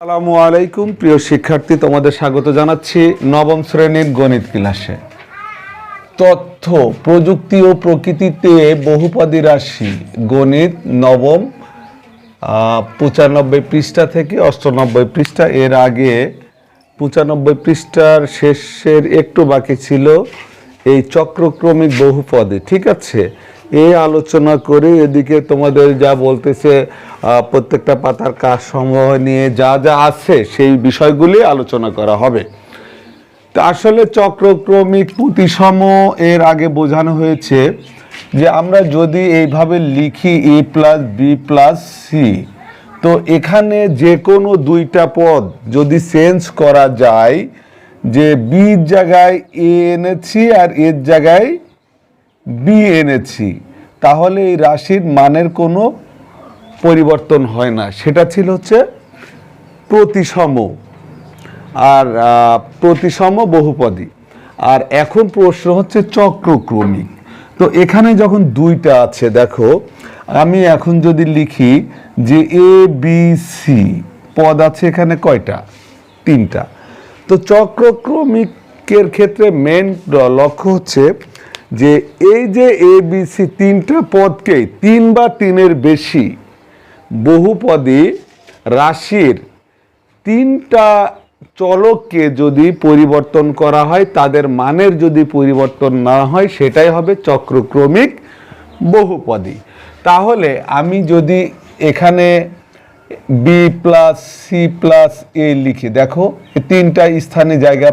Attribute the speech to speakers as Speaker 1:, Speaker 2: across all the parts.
Speaker 1: আসসালামু আলাইকুম, প্রিয় শিক্ষার্থী, তোমাদের স্বাগত জানাচ্ছি নবম শ্রেণির গণিত ক্লাসে। তথ্য, প্রযুক্তি ও প্রকৃতিতে বহুপদী রাশি, গণিত নবম পঁচানব্বই পৃষ্ঠা থেকে অষ্টানব্বই পৃষ্ঠা। এর আগে পঁচানব্বই পৃষ্ঠার শেষের একটু বাকি ছিল এই চক্রক্রমিক বহুপদী, ঠিক আছে? এই আলোচনা করে এদিকে তোমাদের যা বলতেছে প্রত্যেকটা পাতার কাজ সমূহ নিয়ে যা যা আছে সেই বিষয়গুলি আলোচনা করা হবে। তা আসলে চক্রক্রমিক প্রতিসম এর আগে বোঝানো হয়েছে যে আমরা যদি এইভাবে লিখি A plus B plus C, তো এখানে যে কোনো দুইটা পদ যদি চেঞ্জ করা যায়, যে বির জায়গায় এ এনেছি আর এর জায়গায় বি এনেছি, তাহলে এই রাশির মানের কোনো পরিবর্তন হয় না। সেটা ছিল হচ্ছে প্রতিসম আর প্রতিসম বহুপদী। আর এখন প্রশ্ন হচ্ছে চক্রক্রমিক। তো এখানে যখন দুইটা আছে, দেখো, আমি এখন যদি লিখি যে এ বি সি পদ আছে এখানে কয়টা? তিনটা। তো চক্রক্রমিকের ক্ষেত্রে মেন লক্ষ্য হচ্ছে যে এই যে এ বি সি তিনটা পদকেই তিন বা তিনের বেশি বহুপদী রাশির তিনটা চলককে যদি পরিবর্তন করা হয়, তাদের মানের যদি পরিবর্তন না হয়, সেটাই হবে চক্রক্রমিক বহুপদী। তাহলে আমি যদি এখানে B plus C plus A লিখি, দেখো তিনটা স্থানে জায়গা,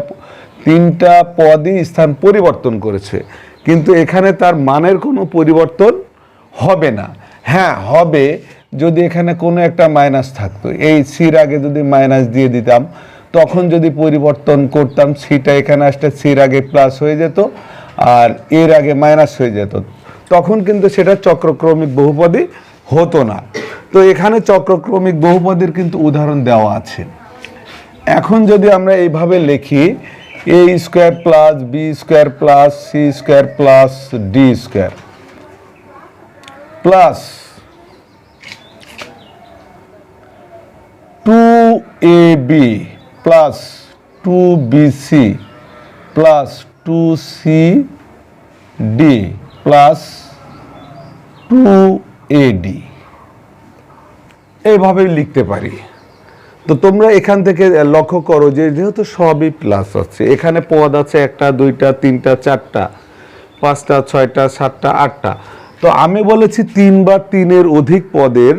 Speaker 1: তিনটা পদই স্থান পরিবর্তন করেছে। কিন্তু এখানে তার মানের কোনো পরিবর্তন হবে না। হ্যাঁ হবে যদি এখানে কোনো একটা মাইনাস থাকতো। এই সির আগে যদি মাইনাস দিয়ে দিতাম, তখন যদি পরিবর্তন করতাম সিটা এখানে আসতে সির আগে প্লাস হয়ে যেত আর এর আগে মাইনাস হয়ে যেত। তখন কিন্তু সেটা চক্রক্রমিক বহুপদী হতো না। তো এখানে চক্রক্রমিক বহুপদীর কিন্তু উদাহরণ দেওয়া আছে। এখন যদি আমরা এইভাবে লিখি A square plus B square plus C square plus D square plus two A B plus two B C plus two C D plus two A D এইভাবেই লিখতে পারি। তো তোমরা এখান থেকে লক্ষ্য করো যে যেহেতু সবই প্লাস আছে, এখানে পদ আছে একটা, দুইটা, তিনটা, চারটা, পাঁচটা, ছয়টা, সাতটা, আটটা। তো আমি বলেছি তিন বা তিনের অধিক পদের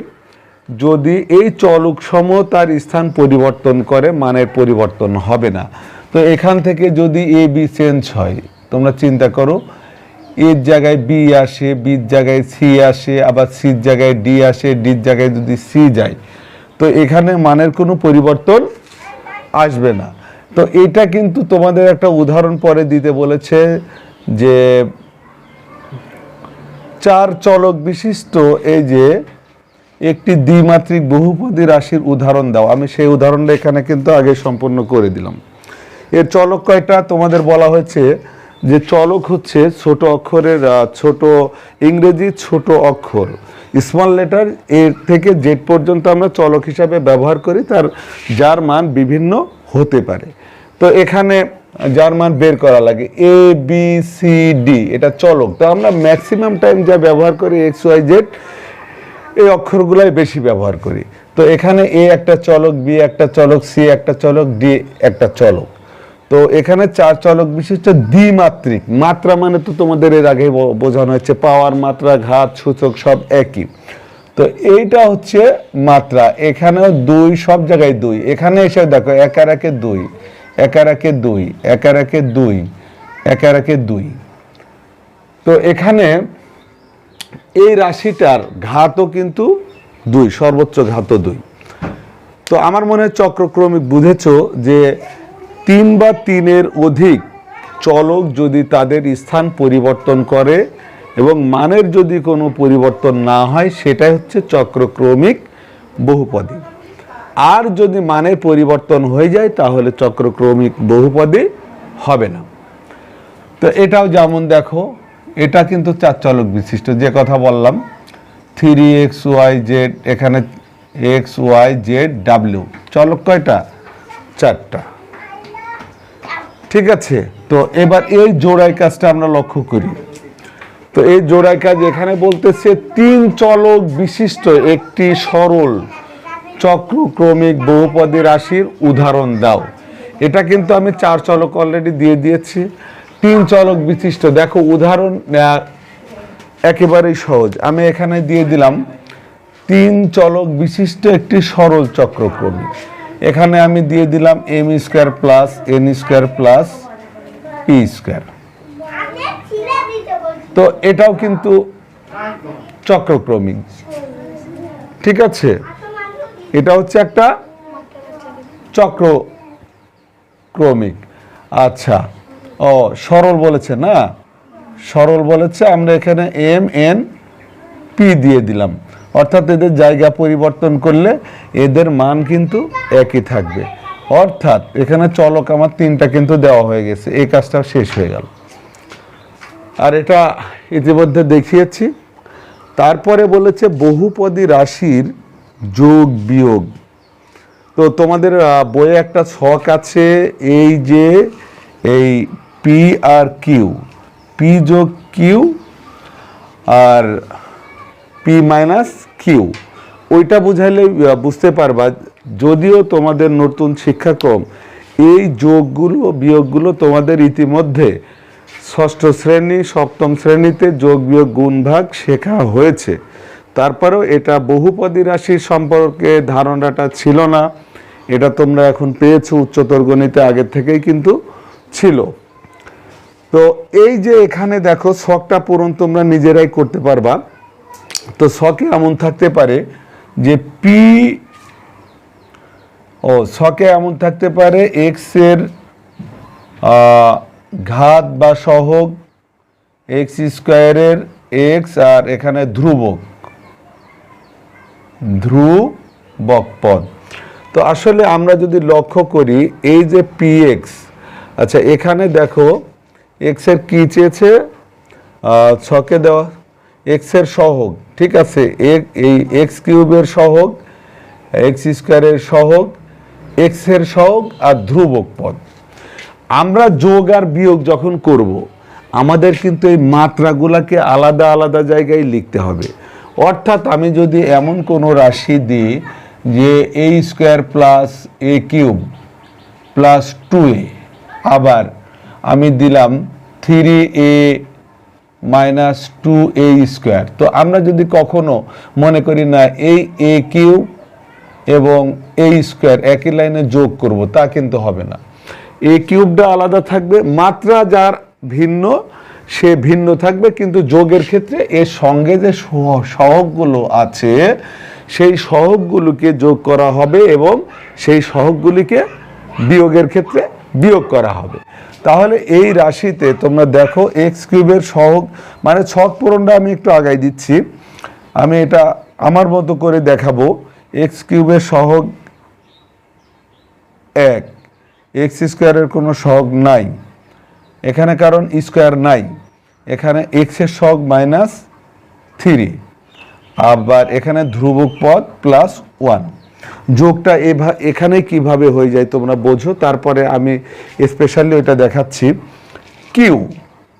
Speaker 1: যদি এই চলক সম তার স্থান পরিবর্তন করে, মানের পরিবর্তন হবে না। তো এখান থেকে যদি এ বি চেঞ্জ হয়, তোমরা চিন্তা করো এর জায়গায় বি আসে বির জায়গায় সি আসে, আবার সির জায়গায় ডি আসে ডির জায়গায় যদি সি যায় তো এখানে মানের কোনো পরিবর্তন আসবে না। তো এটা কিন্তু তোমাদের একটা উদাহরণ পরে দিতে বলেছে যে চার চলক বিশিষ্ট এই যে একটি দ্বিমাত্রিক বহুপদী রাশির উদাহরণ দাও। আমি সেই উদাহরণটা এখানে কিন্তু আগে সম্পূর্ণ করে দিলাম। এর চলক কয়টা? তোমাদের বলা হয়েছে যে চলক হচ্ছে ছোট অক্ষরের ছোট ইংরেজি ছোট অক্ষর। স্মল লেটার এর থেকে জেড পর্যন্ত আমরা চলক হিসাবে ব্যবহার করি, তার যার মান বিভিন্ন হতে পারে। তো এখানে যার মান বের করা লাগে এ বি সি ডি এটা চলক। তো আমরা ম্যাক্সিমাম টাইম যা ব্যবহার করি এক্স ওয়াই জেড এই অক্ষরগুলাই বেশি ব্যবহার করি। তো এখানে এ একটা চলক বি একটা চলক সি একটা চলক ডি একটা চলক। তো এখানে চার চলক বিশিষ্ট দ্বিমাত্রিক। মাত্রা মানে তো তোমাদের এর আগে বোঝানো হচ্ছে পাওয়ার মাত্রা, ঘাত, সূচক সব একই। তো এইটা হচ্ছে মাত্রা, এখানেও দুই, সব জায়গায় দুই। এখানে এসে দেখো একার একে দুই একার একে দুই একার একে দুই একার একে দুই। তো এখানে এই রাশিটার ঘাতও কিন্তু দুই, সর্বোচ্চ ঘাতও দুই। তো আমার মনে হয় চক্রক্রমিক বুঝেছ যে তিন বা তিনের অধিক চলক যদি তাদের স্থান পরিবর্তন করে এবং মানের যদি কোনো পরিবর্তন না হয়, সেটাই হচ্ছে চক্রক্রমিক বহুপদী। আর যদি মানের পরিবর্তন হয়ে যায়, তাহলে চক্রক্রমিক বহুপদী হবে না। তো এটাও যেমন দেখো, এটা কিন্তু চার চলক বিশিষ্ট, যে কথা বললাম থ্রি এক্স ওয়াই জেড এখানে এক্স ওয়াই জেড ডাব্লিউ চলক কয়টা? চারটা। ঠিক আছে? তো এবার এই জোড়াই কাজটা আমরা লক্ষ্য করি। তো এই জোড়াই কাজ এখানে বলতেছে, তিন চলক বিশিষ্ট একটি সরল চক্রক্রমিক বহুপদী রাশির উদাহরণ দাও। এটা কিন্তু আমি চার চলক অলরেডি দিয়ে দিয়েছি। তিন চলক বিশিষ্ট, দেখো উদাহরণ একেবারেই সহজ। আমি এখানে দিয়ে দিলাম, তিন চলক বিশিষ্ট একটি সরল চক্রক্রমিক এখানে আমি দিয়ে দিলাম M square plus N square plus P square তো এটাও কিন্তু চক্রক্রমিক। ঠিক আছে? এটা হচ্ছে একটা চক্র ক্রমিক আচ্ছা ও, সরল বলেছে না? সরল বলেছে, আমরা এখানে এম এন পি দিয়ে দিলাম। অর্থাৎ এদের জায়গা পরিবর্তন করলে এদের মান কিন্তু একই থাকবে। অর্থাৎ এখানে চলক আমার তিনটা কিন্তু দেওয়া হয়ে গেছে, এই কাজটা শেষ হয়ে গেল। আর এটা ইতিমধ্যে দেখিয়েছি। তারপরে বলেছে বহুপদী রাশির যোগ বিয়োগ। তো তোমাদের বইয়ে একটা ছক আছে, এই যে, এই পি আর কিউ, পি যোগ কিউ আর পি মাইনাস কিউ ওইটা বুঝাইলে বুঝতে পারবা, যদিও তোমাদের নতুন শিক্ষাক্রম, এই যোগগুলো, বিয়োগগুলো তোমাদের ইতিমধ্যে ষষ্ঠ শ্রেণি, সপ্তম শ্রেণীতে যোগ, বিয়োগ গুণভাগ শেখা হয়েছে। তারপরেও এটা বহুপদী রাশির সম্পর্কে ধারণাটা ছিল না। এটা তোমরা এখন পেয়েছ উচ্চতর গণিতে আগের থেকেই কিন্তু ছিল। তো এই যে এখানে দেখো, শখটা পূরণ তোমরা নিজেরাই করতে পারবা। তো শখে এমন থাকতে পারে যে পি, ও শখে এমন থাকতে পারে এক্সের ঘাত বা সহগ এক্স স্কোয়ারের এক্স আর এখানে ধ্রুবক ধ্রুবক পদ। তো আসলে আমরা যদি লক্ষ্য করি এই যে পি এক্স আচ্ছা এখানে দেখো এক্সের কি চেয়েছে? ছকে দেওয়া এক্সের সহগ, ঠিক আছে? এই এক্স কিউবের সহগ এক্স স্কোয়ারের সহগ এক্সের সহগ আর ধ্রুবক পদ। আমরা যোগ আর বিয়োগ যখন করব, আমাদের কিন্তু এই মাত্রাগুলোকে আলাদা আলাদা জায়গায় লিখতে হবে। অর্থাৎ আমি যদি এমন কোনো রাশি দিই যে A square plus A cube plus two A আবার আমি দিলাম three A minus two A square. তো আমরা যদি কখনো মনে করি না এই এ কিউব এবং এ স্কোয়ার একই লাইনে যোগ করব, তা কিন্তু হবে না। এ কিউবটা আলাদা থাকবে, মাত্রা যার ভিন্ন, সে ভিন্ন থাকবে, কিন্তু যোগের ক্ষেত্রে এর সঙ্গে যে সহ- সহগগুলো আছে, সেই সহগগুলোকে যোগ করা হবে এবং সেই সহগগুলিকে বিয়োগের ক্ষেত্রে বিয়োগ করা হবে। তাহলে এই রাশিতে তোমরা দেখো এক্স কিউবের সহগ মানে ছক পূরণটা আমি একটু আগাই দিচ্ছি। আমি এটা আমার মতো করে দেখাবো। এক্স কিউবের সহগ এক এক্স স্কোয়ারের কোনো সহগ নাই। এখানে কারণ স্কোয়ার নাই। এখানে এক্সের সহগ মাইনাস থ্রি আবার এখানে ধ্রুবক পদ প্লাস ওয়ান যোগটা এভা এখানে কীভাবে হয়ে যায় তোমরা বোঝো। তারপরে আমি স্পেশালি ওইটা দেখাচ্ছি। কিউ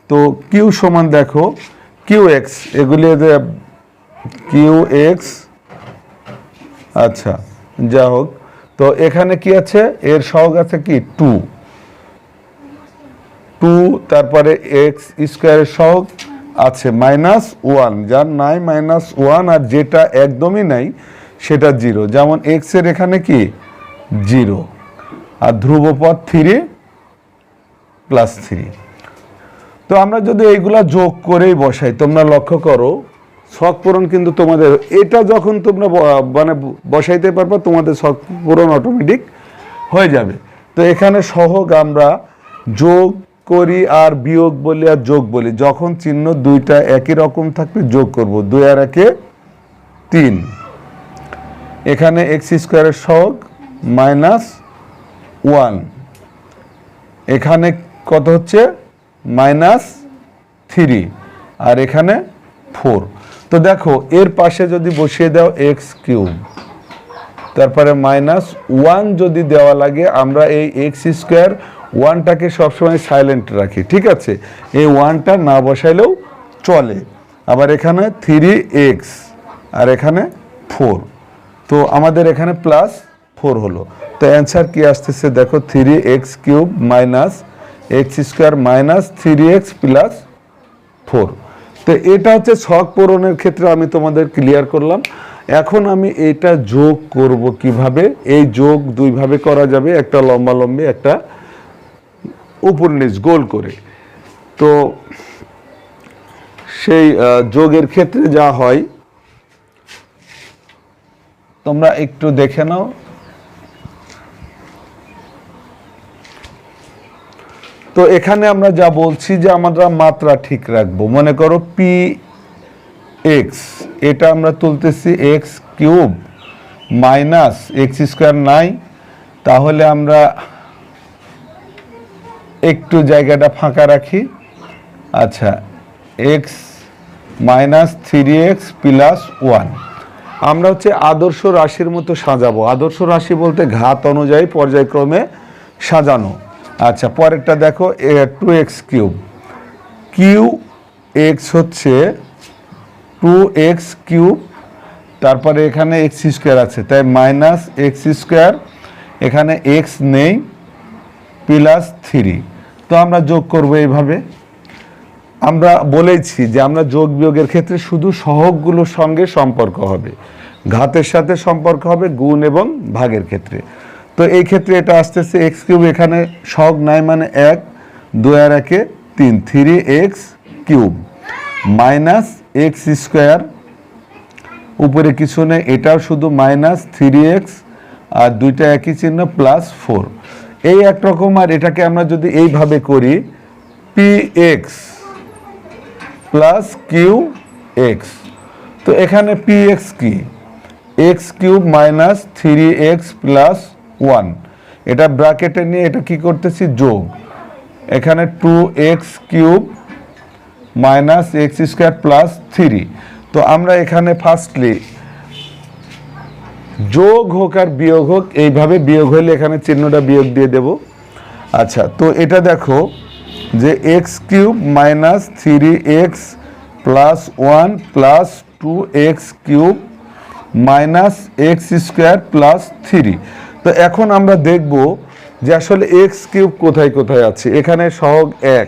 Speaker 1: তো কিউ সমান দেখো কিউ এক্স এগুলি কিউ এক্স আচ্ছা যা হোক। তো এখানে কি আছে? এর সহগ আছে কি? টু টু তারপরে এক্স স্কোয়ারের সহগ আছে মাইনাস ওয়ান যার নাই মাইনাস ওয়ান আর যেটা একদমই নাই সেটা জিরো। যেমন এক্সের এখানে কি? জিরো। আর ধ্রুবপদ থ্রি প্লাস থ্রি তো আমরা যদি এইগুলা যোগ করেই বসাই, তোমরা লক্ষ্য করো, শখ পূরণ কিন্তু তোমাদের, এটা যখন তোমরা মানে বসাইতে পারবা, তোমাদের শখ পূরণ অটোমেটিক হয়ে যাবে। তো এখানে সহগ আমরা যোগ করি আর বিয়োগ বলি আর যোগ বলি। যখন চিহ্ন দুইটা একই রকম থাকবে, যোগ করব। দুই আর একে তিন। এখানে এক্স স্কোয়ারের সহগ মাইনাস ওয়ান। এখানে কত হচ্ছে? Minus three. আর এখানে ফোর। তো দেখো, এর পাশে যদি বসিয়ে দাও এক্স কিউব, তারপরে মাইনাস ওয়ান যদি দেওয়া লাগে, আমরা এই এক্স স্কোয়ার ওয়ানটাকে সবসময় সাইলেন্ট রাখি, ঠিক আছে? এই ওয়ানটা না বসাইলেও চলে। আবার এখানে থ্রি এক্স, আর এখানে ফোর। তো আমাদের এখানে প্লাস ফোর হলো। তো অ্যান্সার কি আসতেছে দেখো three X cube minus X square minus three X plus four তো এটা হচ্ছে ছক পূরণের ক্ষেত্রে আমি তোমাদের ক্লিয়ার করলাম। এখন আমি এটা যোগ করব কীভাবে? এই যোগ দুইভাবে করা যাবে, একটা লম্বা লম্বি, একটা উপর গোল করে। তো সেই যোগের ক্ষেত্রে যা হয় তোমরা একটু দেখে নাও। তো এখানে আমরা যা বলছি যে আমরা মাত্রা ঠিক রাখব, মনে করো পি এক্স এটা আমরা তুলতেছি X cube minus X square নাই তাহলে আমরা একটু জায়গাটা ফাঁকা রাখি। আচ্ছা X minus three X plus one. আমরা হচ্ছে আদর্শ রাশির মতো সাজাবো। আদর্শ রাশি বলতে ঘাত অনুযায়ী পর্যায়ক্রমে সাজানো। আচ্ছা পরেরটা দেখো two X cube Q X হচ্ছে টু এক্স কিউব তারপরে এখানে এক্স স্কোয়ার আছে, তাই মাইনাস এক্স স্কোয়ার এখানে এক্স নেই প্লাস থ্রি তো আমরা যোগ করব এইভাবে। আমরা বলেছি যে আমরা যোগ বিয়োগের ক্ষেত্রে শুধু সহগগুলোর সঙ্গে সম্পর্ক হবে। ঘাতের সাথে সম্পর্ক হবে গুণ এবং ভাগের ক্ষেত্রে। তো এই ক্ষেত্রে এটা আসতেছে এক্স কিউব, এখানে সহগ নাই মানে এক দু আর একে তিন, three X cube. Minus X square, উপরে কিছু নেই, এটাও শুধু মাইনাস থ্রি এক্স আর দুইটা একই চিহ্ন প্লাস ফোর। এই একরকম আর এটাকে আমরা যদি এইভাবে করি, P X plus Q X তো এখানে পি এক্স কি? X cube minus three X plus one এটা ব্র্যাকেটে নিয়ে এটা কি করতেছি? যোগ। এখানে two X cube minus X square plus three তো আমরা এখানে ফার্স্টলি যোগ হোক আর বিয়োগ হোক, এইভাবে বিয়োগ হলে এখানে চিহ্নটা বিয়োগ দিয়ে দেব। আচ্ছা তো এটা দেখো যে X cube minus three X plus one plus two X cube minus X square plus three. তো এখন আমরা দেখব যে আসলে এক্স কিউব কোথায় কোথায় আছে। এখানে সহগ এক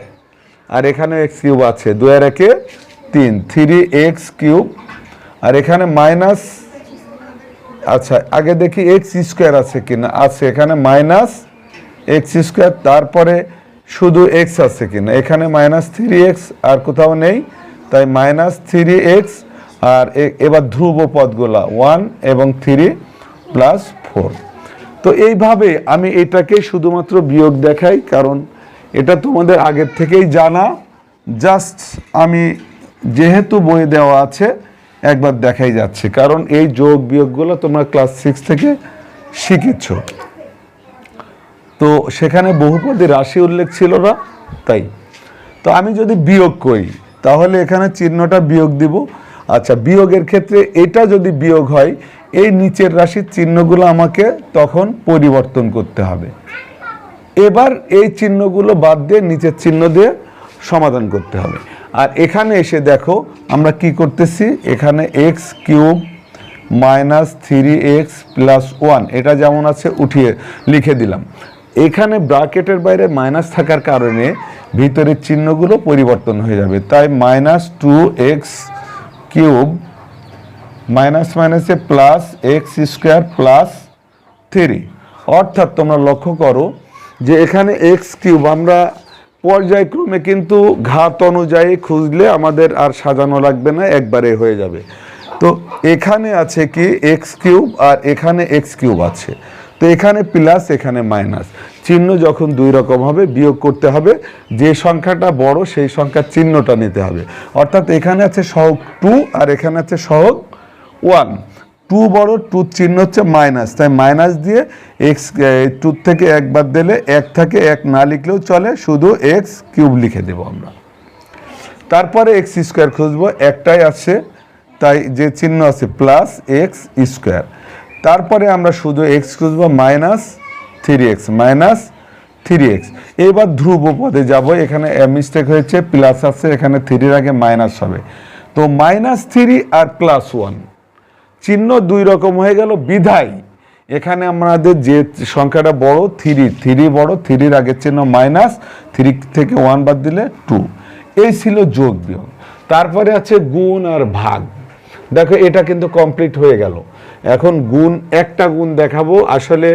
Speaker 1: আর এখানে এক্স কিউব আছে। দুয়ের একে তিন। থ্রি এক্স কিউব আর এখানে মাইনাস আচ্ছা আগে দেখি এক্স স্কোয়ার আছে কিনা? আছে। এখানে মাইনাস এক্স স্কোয়ার, তারপরে শুধু এক্স আছে কিনা? এখানে মাইনাস থ্রি এক্স আর কোথাও নেই, তাই মাইনাস থ্রি এক্স আর এবার ধ্রুব পদগুলা ওয়ান এবং থ্রি প্লাস ফোর তো এইভাবে আমি এটাকে শুধুমাত্র বিয়োগ দেখাই, কারণ এটা তোমাদের আগের থেকেই জানা। জাস্ট আমি যেহেতু বই দেওয়া আছে, একবার দেখাই যাচ্ছে। কারণ এই যোগ বিয়োগগুলো তোমরা ক্লাস সিক্স থেকে শিখেছ। তো সেখানে বহুপদী রাশি উল্লেখ ছিল না, তাই। তো আমি যদি বিয়োগ করি, তাহলে এখানে চিহ্নটা বিয়োগ দিব। আচ্ছা বিয়োগের ক্ষেত্রে এটা যদি বিয়োগ হয়, এই নিচের রাশির চিহ্নগুলো আমাকে তখন পরিবর্তন করতে হবে। এবার এই চিহ্নগুলো বাদ দিয়ে নিচের চিহ্ন দিয়ে সমাধান করতে হবে। আর এখানে এসে দেখো, আমরা কি করতেছি? এখানে X cube minus three X plus one, এটা যেমন আছে উঠিয়ে লিখে দিলাম। এখানে ব্রাকেটের বাইরে মাইনাস থাকার কারণে ভিতরের চিহ্নগুলো পরিবর্তন হয়ে যাবে। তাই minus two X cube minus মাইনাসে plus X square plus three অর্থাৎ তোমরা লক্ষ্য করো যে এখানে এক্স কিউব আমরা পর্যায়ক্রমে কিন্তু ঘাত অনুযায়ী খুঁজলে আমাদের আর সাজানো লাগবে না, একবারে হয়ে যাবে। তো এখানে আছে কি এক্স কিউব আর এখানে এক্স কিউব আছে। তো এখানে প্লাস, এখানে মাইনাস। চিহ্ন যখন দুই রকম হবে, বিয়োগ করতে হবে, যে সংখ্যাটা বড় সেই সংখ্যার চিহ্নটা নিতে হবে। অর্থাৎ এখানে আছে সহগ টু আর এখানে আছে সহগ ওয়ান। টু বড়, টু চিহ্ন হচ্ছে মাইনাস। তাই মাইনাস দিয়ে এক্স টু থেকে একবার দিলে এক থেকে, এক না লিখলেও চলে। শুধু এক্স কিউব লিখে দেবো আমরা। তারপরে এক্স স্কোয়ার খুঁজবো। একটাই আছে, তাই যে চিহ্ন আছে, প্লাস এক্স স্কোয়ার। তারপরে আমরা শুধু এক্স খুঁজবো minus three X minus three X এবার ধ্রুব পদে যাব, এখানে মিস্টেক হয়েছে প্লাস আছে, এখানে থ্রির আগে মাইনাস হবে। তো মাইনাস থ্রি আর প্লাস ওয়ান চিহ্ন দুই রকম হয়ে গেল, বিধায়। এখানে আমাদের যে সংখ্যাটা বড় থ্রি থ্রি বড় থ্রির আগের চিহ্ন মাইনাস থ্রি থেকে ওয়ান বাদ দিলে টু এই ছিল যোগ বিয়োগ। তারপরে আছে গুণ আর ভাগ। দেখো, এটা কিন্তু কমপ্লিট হয়ে গেল। এখন গুণ, একটা গুণ দেখাবো। আসলে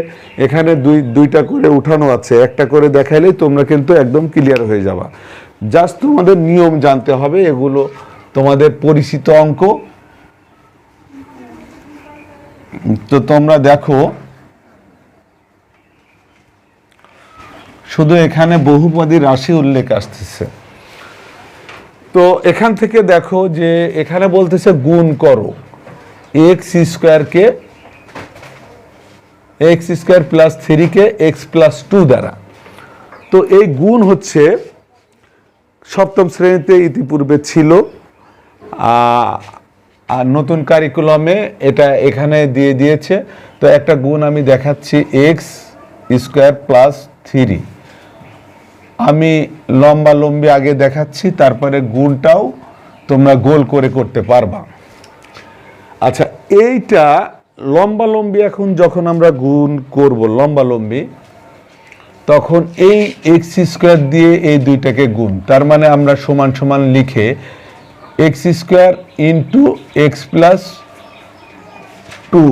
Speaker 1: এখানে দুই, দুইটা করে উঠানো আছে। একটা করে দেখাইলেই তোমরা কিন্তু একদম ক্লিয়ার হয়ে যাবা। জাস্ট তোমাদের নিয়ম জানতে হবে, এগুলো তোমাদের পরিচিত অঙ্ক। তো তোমরা দেখো, শুধু এখানে বহুপদী রাশি উল্লেখ আসতেছে। তো এখান থেকে দেখো যে এখানে বলতেছে গুণ করো। এক্স স্কোয়ারকে এক্স স্কোয়ার প্লাস থ্রিকে এক্স প্লাস টু দ্বারা। তো এই গুণ হচ্ছে, সপ্তম শ্রেণীতে ইতিপূর্বে ছিল আর নতুন কারিকুলামে এটা এখানে দিয়ে দিয়েছে। তো একটা গুণ আমি দেখাচ্ছি এক্স স্কোয়ার প্লাস থ্রি আমি লম্বা লম্বি আগে দেখাচ্ছি, তারপরে গুণটাও তোমরা গোল করে করতে পারবা। আচ্ছা এইটা লম্বা লম্বি এখন যখন আমরা গুণ করব, লম্বা লম্বি, তখন এই এক্স স্কোয়ার দিয়ে এই দুইটাকে গুণ। তার মানে আমরা সমান সমান লিখে X square into X plus two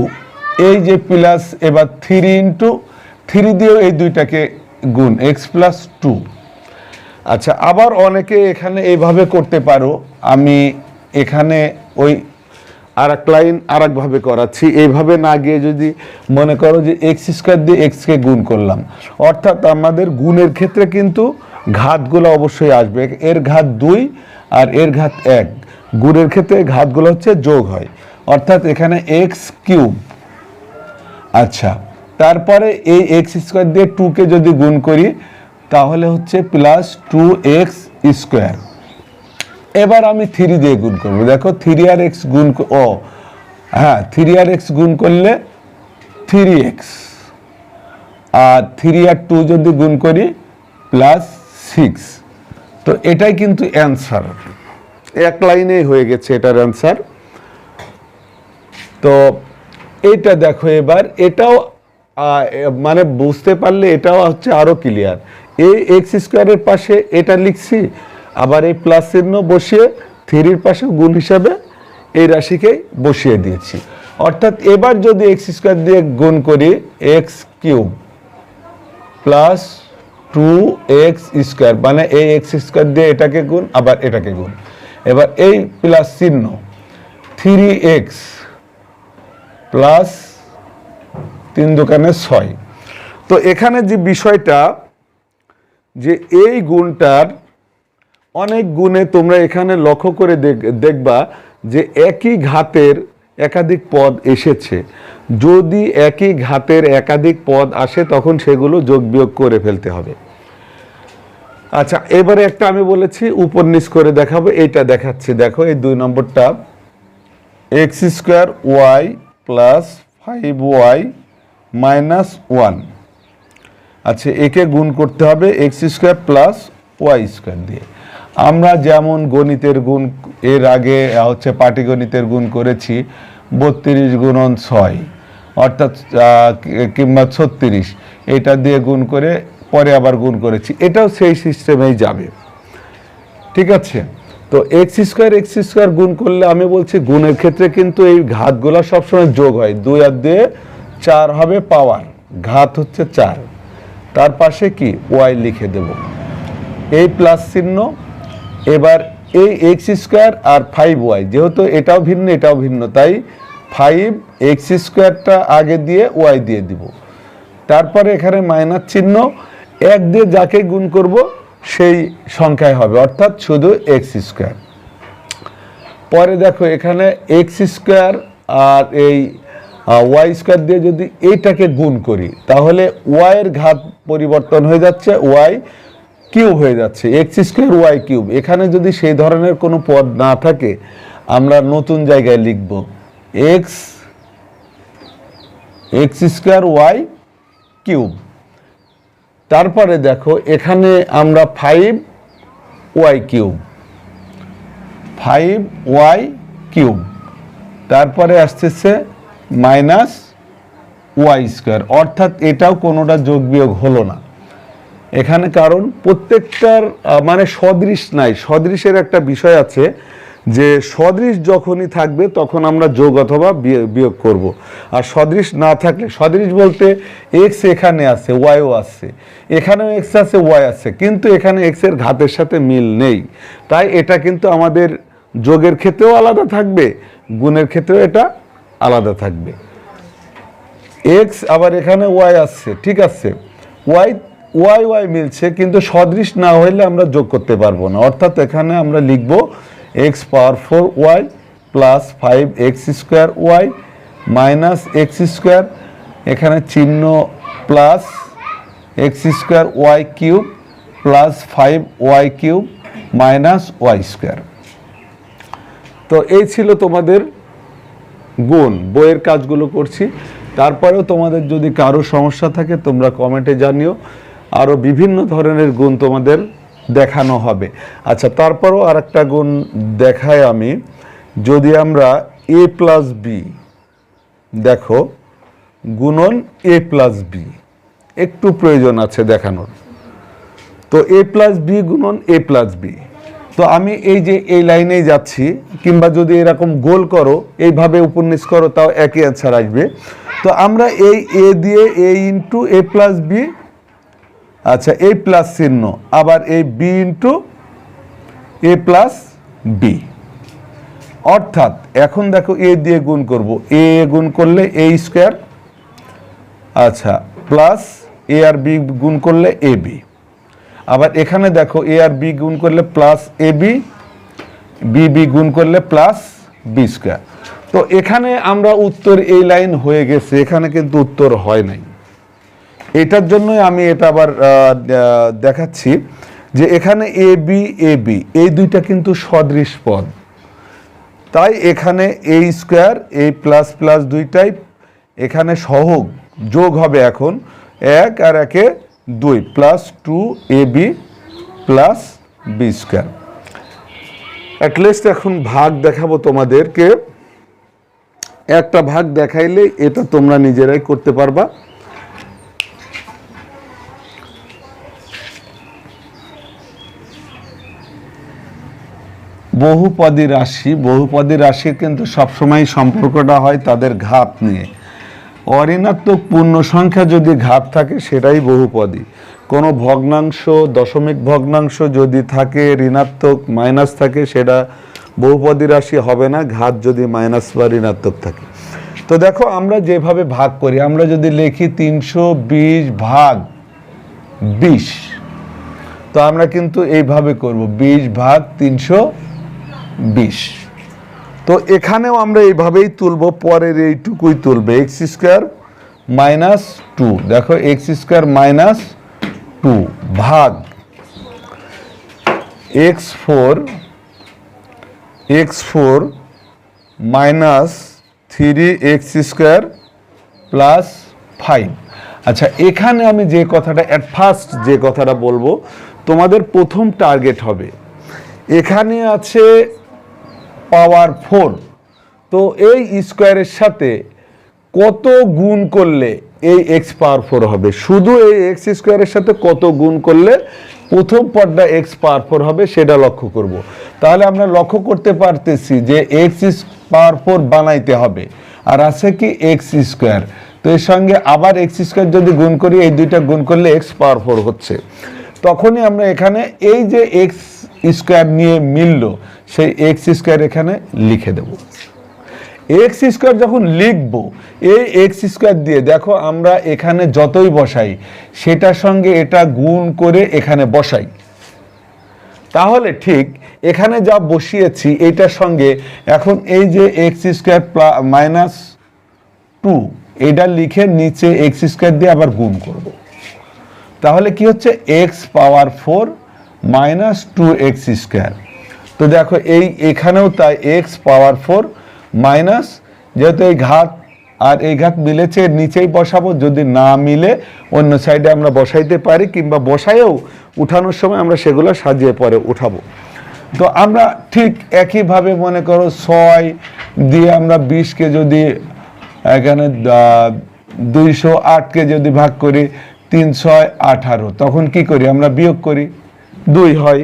Speaker 1: এই যে প্লাস এবার থ্রি ইন্টু থ্রি দিয়েও এই দুইটাকে গুণ এক্স প্লাস টু আচ্ছা আবার অনেকে এখানে এইভাবে করতে পারো, আমি এখানে ওই আর এক লাইন আর একভাবে করাচ্ছি। এইভাবে না গিয়ে যদি মনে করো যে এক্স স্কোয়ার দিয়ে এক্সকে গুণ করলাম, অর্থাৎ আমাদের গুণের ক্ষেত্রে কিন্তু ঘাতগুলো অবশ্যই আসবে। এর ঘাত দুই আর এর ঘাত এক। গুণের ক্ষেত্রে ঘাতগুলো হচ্ছে যোগ হয়। অর্থাৎ এখানে এক্স কিউব আচ্ছা তারপরে এই এক্স স্কোয়ার দিয়ে টুকে যদি গুণ করি, তাহলে হচ্ছে প্লাস টু এক্স স্কোয়ার এবার আমি থ্রি দিয়ে গুণ করব। দেখো থ্রি আর এক্স গুণ ও হ্যাঁ থ্রি আর এক্স গুণ করলে থ্রি এক্স আর থ্রি আর টু যদি গুণ করি প্লাস সিক্স তো এটাই কিন্তু অ্যান্সার এক লাইনেই হয়ে গেছে এটার অ্যান্সার তো এটা দেখো এবার, এটাও মানে বুঝতে পারলে এটাও হচ্ছে আরও ক্লিয়ার এই এক্স স্কোয়ারের পাশে এটা লিখছি আবার এই প্লাস চিহ্ন বসিয়ে থ্রির পাশে গুণ হিসাবে এই রাশিকে বসিয়ে দিয়েছি। অর্থাৎ এবার যদি এক্স স্কোয়ার দিয়ে গুণ করি X cube plus two X square মানে এই এক্স স্কোয়ার দিয়ে এটাকে গুণ, আবার এটাকে গুণ। এবার এই প্লাস চিহ্ন থ্রি এক্স প্লাস তিন দোকানে ছয়। তো এখানে যে বিষয়টা, যে এই গুণটার অনেক গুণে তোমরা এখানে লক্ষ্য করে দেখ- দেখবা যে একই ঘাতের একাধিক পদ এসেছে। যদি একই ঘাতের একাধিক পদ আসে, তখন সেগুলো যোগ বিয়োগ করে ফেলতে হবে। আচ্ছা এবারে একটা আমি বলেছি নিচ করে দেখাবো, এটা দেখাচ্ছি। দেখো, এই দুই নম্বরটা, X square Y plus five Y minus one. আচ্ছা একে গুণ করতে হবে X square plus Y square দিয়ে। আমরা যেমন গণিতের গুণ, এর আগে হচ্ছে পাটিগণিতের গুণ করেছি, বত্রিশ গুণন ছয়, অর্থাৎ কিংবা ছত্রিশ, এটা দিয়ে গুণ করে পরে আবার গুণ করেছি। এটাও সেই সিস্টেমেই যাবে। ঠিক আছে? তো এক্স স্কোয়ার এক্স স্কোয়ার গুণ করলে আমি বলছি গুণের ক্ষেত্রে কিন্তু এই ঘাতগুলো সবসময় যোগ হয়। দুই আর দিয়ে চার হবে পাওয়ার, ঘাত হচ্ছে চার। তার পাশে কি? ওয়াই লিখে দেব। এই প্লাস চিহ্ন এবার এই এক্স স্কোয়ার আর ফাইভ ওয়াই, যেহেতু এটাও ভিন্ন এটাও ভিন্ন, তাই ফাইভ এক্স স্কোয়ারটা আগে দিয়ে ওয়াই দিয়ে দিব। তারপরে এখানে মাইনাস চিহ্ন, এক দিয়ে যাকে গুণ করব সেই সংখ্যায় হবে, অর্থাৎ শুধু এক্স স্কোয়ার। পরে দেখো এখানে এক্স স্কোয়ার আর এই ওয়াই স্কোয়ার দিয়ে যদি এইটাকে গুণ করি, তাহলে ওয়াইয়ের ঘাত পরিবর্তন হয়ে যাচ্ছে, ওয়াই কিউব হয়ে যাচ্ছে, এক্স স্কোয়ার ওয়াই কিউব। এখানে যদি সেই ধরনের কোনো পদ না থাকে, আমরা নতুন জায়গায় লিখব X X square Y cube. তারপরে দেখো, এখানে আমরা five Y cube, five Y cube. তারপরে আসতেছে মাইনাস ওয়াই স্কোয়ার, অর্থাৎ এটাও কোনোটা যোগ বিয়োগ হলো না। এখানে কারণ প্রত্যেকটার মানে সদৃশ নাই। সদৃশের একটা বিষয় আছে যে সদৃশ যখনই থাকবে তখন আমরা যোগ অথবা বিয়- বিয়োগ করব। আর সদৃশ না থাকলে, সদৃশ বলতে এক্স এখানে আছে ওয়াইও আছে। এখানেও এক্স আছে ওয়াই আছে। কিন্তু এখানে এক্সের ঘাতের সাথে মিল নেই। তাই এটা কিন্তু আমাদের যোগের ক্ষেত্রেও আলাদা থাকবে, গুণের ক্ষেত্রেও এটা আলাদা থাকবে। এক্স আবার এখানে ওয়াই আসছে ঠিক আছে? ওয়াই ওয়াই ওয়াই মিলছে, কিন্তু সদৃশ না হইলে আমরা যোগ করতে পারব না। অর্থাৎ এখানে আমরা লিখব X power four Y plus five X square Y minus X square এখানে চিহ্ন plus X square Y cube plus five Y cube minus Y square তো এই ছিল তোমাদের গুণ, বইয়ের কাজগুলো করছি। তারপরেও তোমাদের যদি কারও সমস্যা থাকে, তোমরা কমেন্টে জানিও। আরও বিভিন্ন ধরনের গুণ তোমাদের দেখানো হবে। আচ্ছা তারপরও আর একটা গুণ দেখাই আমি। যদি আমরা এ প্লাস বি দেখো, গুণন এ প্লাস বি একটু প্রয়োজন আছে দেখানোর। তো এ প্লাস বি গুণন এ প্লাস বি তো আমি এই যে এই লাইনেই যাচ্ছি, কিংবা যদি এরকম গোল করো, এইভাবে উপন্যাস করো, তাও একই অ্যান্সার আসবে। তো আমরা এই এ দিয়ে A into A plus B আচ্ছা এই প্লাস চিহ্ন, আবার এই B into A plus B অর্থাৎ, এখন দেখো এ দিয়ে গুণ করব। এ গুণ করলে এ স্কোয়ার আচ্ছা প্লাস এ আর বি গুণ করলে এ বি আবার এখানে দেখো এ আর বি গুণ করলে plus a b b b গুণ করলে প্লাস বি স্কোয়ার তো এখানে আমরা উত্তর এই লাইন হয়ে গেছে, এখানে কিন্তু উত্তর হয় নাই। এটার জন্যই আমি এটা আবার দেখাচ্ছি যে এখানে এ বি এ বি এই দুইটা কিন্তু সদৃশ পদ। তাই এখানে a square a plus plus দুইটাই এখানে সহগ যোগ হবে এখন এক আর একে দুই plus two a b plus b square at least এখন ভাগ দেখাবো তোমাদেরকে। একটা ভাগ দেখাইলে এটা তোমরা নিজেরাই করতে পারবা। বহুপদী রাশি, বহুপদী রাশির কিন্তু সবসময় সম্পর্কটা হয় তাদের ঘাত নিয়ে। অঋণাত্মক পূর্ণ সংখ্যা যদি ঘাত থাকে সেটাই বহুপদী। কোনো ভগ্নাংশ, দশমিক ভগ্নাংশ যদি থাকে, ঋণাত্মক মাইনাস থাকে, সেটা বহুপদী রাশি হবে না, ঘাত যদি মাইনাস বা ঋণাত্মক থাকে। তো দেখো, আমরা যেভাবে ভাগ করি, আমরা যদি লিখি তিনশো বিশ ভাগ বিশ, তো আমরা কিন্তু এইভাবে করব, বিশ ভাগ তিনশো বিশ। তো এখানেও আমরা এইভাবেই তুলব, পরের এইটুকুই তুলবে। X square minus two. দেখো, এক্স স্কোয়ার মাইনাস টু ভাগ x four x four minus three x square plus five. আচ্ছা এখানে আমি যে কথাটা অ্যাট ফার্স্ট যে কথাটা বলব, তোমাদের প্রথম টার্গেট হবে। এখানে আছে পাওয়ার ফোর। তো এই স্কোয়ারের সাথে কত গুণ করলে এই এক্স পাওয়ার ফোর হবে? শুধু এই এক্স স্কোয়ারের সাথে কত গুণ করলে প্রথম পদটা এক্স পাওয়ার ফোর হবে সেটা লক্ষ্য করব। তাহলে আমরা লক্ষ্য করতে পারতেছি যে এক্স পাওয়ার ফোর বানাইতে হবে। আর আছে কি এক্স স্কোয়ার? তো এর সঙ্গে আবার এক্স স্কোয়ার যদি গুণ করি, এই দুইটা গুণ করলে এক্স পাওয়ার ফোর হচ্ছে। তখনই আমরা এখানে এই যে এক্স স্কোয়ার নিয়ে মিলল সেই এক্স স্কোয়ার এখানে লিখে দেব। এক্স স্কোয়ার যখন লিখব, এই এক্স স্কোয়ার দিয়ে দেখো আমরা এখানে যতই বসাই, সেটার সঙ্গে এটা গুণ করে এখানে বসাই। তাহলে ঠিক এখানে যা বসিয়েছি, এটার সঙ্গে এখন এই যে এক্স স্কোয়ার মাইনাস টু এটা লিখে নিচে এক্স স্কোয়ার দিয়ে আবার গুণ করব। তাহলে কি হচ্ছে? X power four minus two x square তো দেখো এই এখানেও তাই এক্স পাওয়ার ফোর মাইনাস যেহেতু এই ঘাত আর এই ঘাত মিলেছে নিচেই বসাবো। যদি না মিলে, অন্য সাইডে আমরা বসাইতে পারি, কিংবা বসায়েও উঠানোর সময় আমরা সেগুলো সাজিয়ে পরে উঠাবো। তো আমরা ঠিক একইভাবে মনে করো ছয় দিয়ে আমরা বিশকে যদি, এখানে দুইশো আটকে যদি ভাগ করি, তিন ছয় আঠারো, তখন কি করি? আমরা বিয়োগ করি। দুই হয়।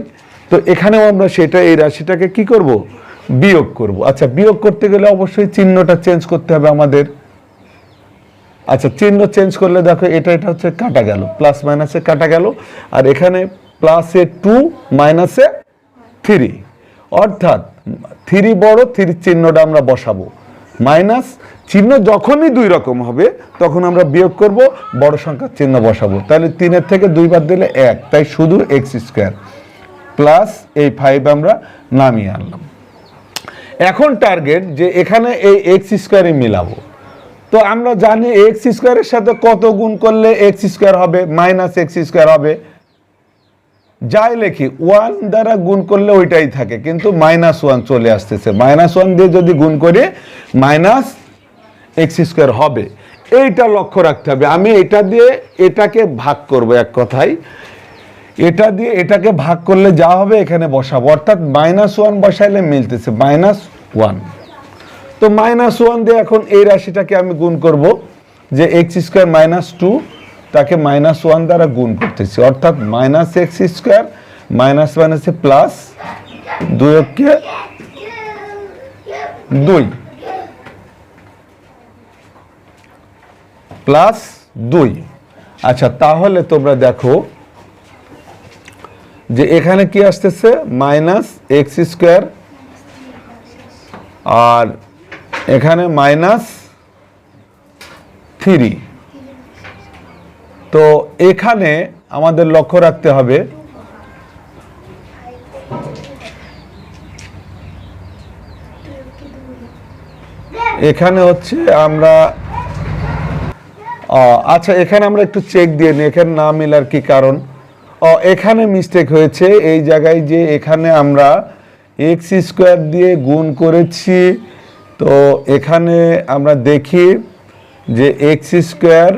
Speaker 1: তো এখানেও আমরা সেটা, এই রাশিটাকে কি করব? বিয়োগ করব। আচ্ছা বিয়োগ করতে গেলে অবশ্যই চিহ্নটা চেঞ্জ করতে হবে আমাদের। আচ্ছা চিহ্ন চেঞ্জ করলে দেখো এটা এটা হচ্ছে কাটা গেল প্লাস মাইনাসে কাটা গেল, আর এখানে প্লাসে টু মাইনাসে থ্রি অর্থাৎ থ্রি বড় থ্রি চিহ্নটা আমরা বসাবো। মাইনাস চিহ্ন যখনই দুই রকম হবে, তখন আমরা বিয়োগ করব, বড় সংখ্যার চিহ্ন বসাবো। তাহলে তিনের থেকে দুই বাদ দিলে এক, তাই শুধু এক্স স্কোয়ার প্লাস এই ফাইভ আমরা নামিয়ে আনলাম। এখন টার্গেট যে এখানে এই এক্স স্কোয়ারে মিলাবো। তো আমরা জানি এক্স স্কোয়ারের সাথে কত গুণ করলে এক্স স্কোয়ার হবে? মাইনাস এক্স স্কোয়ার হবে। যাই লেখি ওয়ান দ্বারা গুণ করলে ওইটাই থাকে, কিন্তু মাইনাস ওয়ান চলে আসতেছে। মাইনাস ওয়ান দিয়ে যদি গুণ করি মাইনাস এক্স স্কোয়ার হবে। এইটা লক্ষ্য রাখতে হবে। আমি এটা দিয়ে এটাকে ভাগ করব এক কথায়। এটা দিয়ে এটাকে ভাগ করলে যা হবে এখানে বসাবো। অর্থাৎ মাইনাস ওয়ান বসাইলে মিলতেছে মাইনাস ওয়ান তো মাইনাস ওয়ান দিয়ে এখন এই রাশিটাকে আমি গুণ করব, যে এক্স স্কোয়ার মাইনাস টু তাকে মাইনাস ওয়ান দ্বারা গুণ করতেছি। অর্থাৎ মাইনাস এক্স স্কোয়ার মাইনাস মাইনাসে প্লাস দুই অক্ষে দুই। প্লাস দুই। আচ্ছা তাহলে তোমরা দেখো যে এখানে কি আসতেছে? Minus x square. আর এখানে মাইনাস থ্রি। তো এখানে আমাদের লক্ষ্য রাখতে হবে এখানে হচ্ছে আমরা আচ্ছা এখানে আমরা একটু চেক দিয়ে নিই। এখানে না মিলার কি কারণ? এখানে মিস্টেক হয়েছে। এই জায়গায় যে এখানে আমরা এক্স স্কোয়ার দিয়ে গুণ করেছি, তো এখানে আমরা দেখি যে x square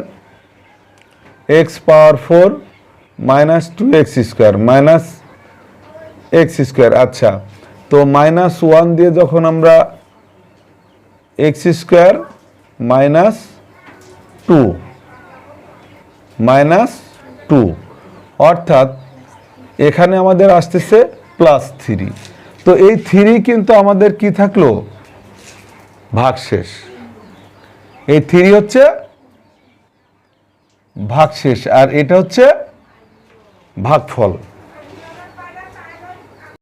Speaker 1: x power four minus two x square minus x square আচ্ছা। তো মাইনাস ওয়ান দিয়ে যখন আমরা x square minus two minus two অর্থাৎ এখানে আমাদের আসতেছে প্লাস থ্রি তো এই থ্রি কিন্তু আমাদের কি থাকল? ভাগশেষ। এই থ্রি হচ্ছে ভাগশেষ, আর এটা হচ্ছে ভাগফল।